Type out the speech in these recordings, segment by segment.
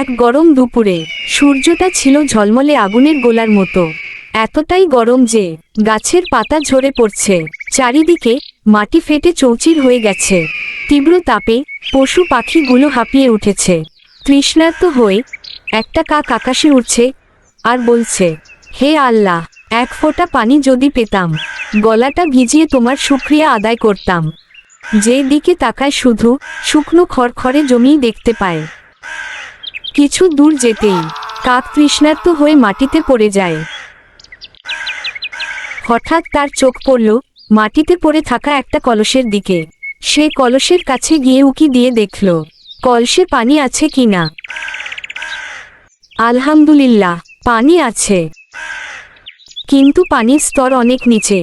এক গরম দুপুরে। সূর্যটা ছিল ঝলমলে আগুনের গোলার মতো। এতটাই গরম যে, গাছের পাতা ঝরে পড়ছে। চারিদিকে মাটি ফেটে চৌচির হয়ে গেছে। তীব্র তাপে পশু পাখিগুলো হাঁপিয়ে উঠেছে। তৃষ্ণার্ত হয়ে একটা কাক আকাশে উঠছে আর বলছে, হে আল্লাহ, এক ফোঁটা পানি যদি পেতাম, গলাটা ভিজিয়ে তোমার শুক্রিয়া আদায় করতাম। যে দিকে তাকায় শুধু শুকনো খড়খড়ে জমি দেখতে পায়। কিছু দূর যেতেই কাক তৃষ্ণার্ত হয়ে মাটিতে পড়ে যায়। হঠাৎ তার চোখ পড়ল, মাটিতে পড়ে থাকা একটা কলসের দিকে। সে কলসের কাছে গিয়ে উকি দিয়ে দেখল, কলসে পানি আছে কিনা আলহামদুলিল্লাহ, পানি আছে। কিন্তু পানির স্তর অনেক নিচে।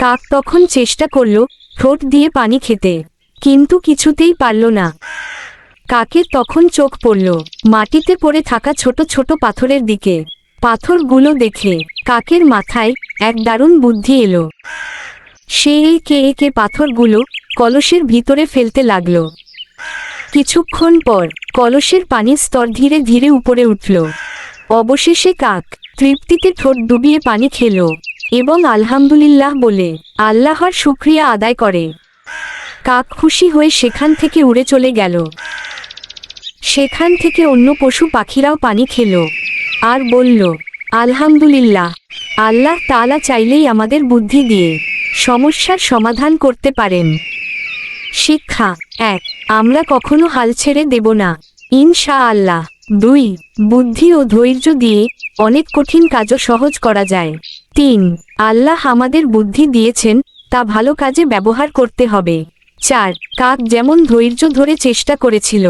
কাক তখন চেষ্টা করল, ঠোঁট দিয়ে পানি খেতে, কিন্তু কিছুতেই পারল না। কাকের তখন চোখ পড়ল? মাটিতে পড়ে থাকা ছোট ছোট পাথরের দিকে। পাথরগুলো দেখে কাকের মাথায় এক দারুণ বুদ্ধি এলো। সে একে একে পাথরগুলো কলসের ভিতরে ফেলতে লাগল। কিছুক্ষণ পর কলসের পানির স্তর ধীরে ধীরে উপরে উঠল। অবশেষে কাক তৃপ্তিতে ঠোঁট ডুবিয়ে পানি খেল এবং আলহামদুলিল্লাহ বলে, আল্লাহর শুক্রিয়া আদায় করে। কাক খুশি হয়ে সেখান থেকে উড়ে চলে গেল। সেখান থেকে অন্য পশু পাখিরাও পানি খেল। আর বলল, আলহামদুলিল্লাহ, আল্লাহ তালা চাইলেই আমাদের বুদ্ধি দিয়ে সমস্যার সমাধান করতে পারেন। শিক্ষা এক, আমরা কখনো হাল ছেড়ে দেব না। ইনশা আল্লাহ দুই, বুদ্ধি ও ধৈর্য দিয়ে অনেক কঠিন কাজও সহজ করা যায়। তিন, আল্লাহ আমাদের বুদ্ধি দিয়েছেন, তা ভালো কাজে ব্যবহার করতে হবে। চার, কাক যেমন ধৈর্য ধরে চেষ্টা করেছিল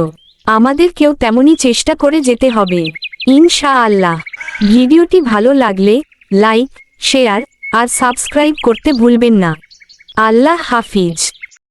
আমাদের কেউ তেমনই চেষ্টা করে যেতে হবে। ইনশা আল্লাহ ভিডিওটি ভালো লাগলে লাইক, শেয়ার আর সাবস্ক্রাইব করতে ভুলবেন না। আল্লাহ হাফিজ।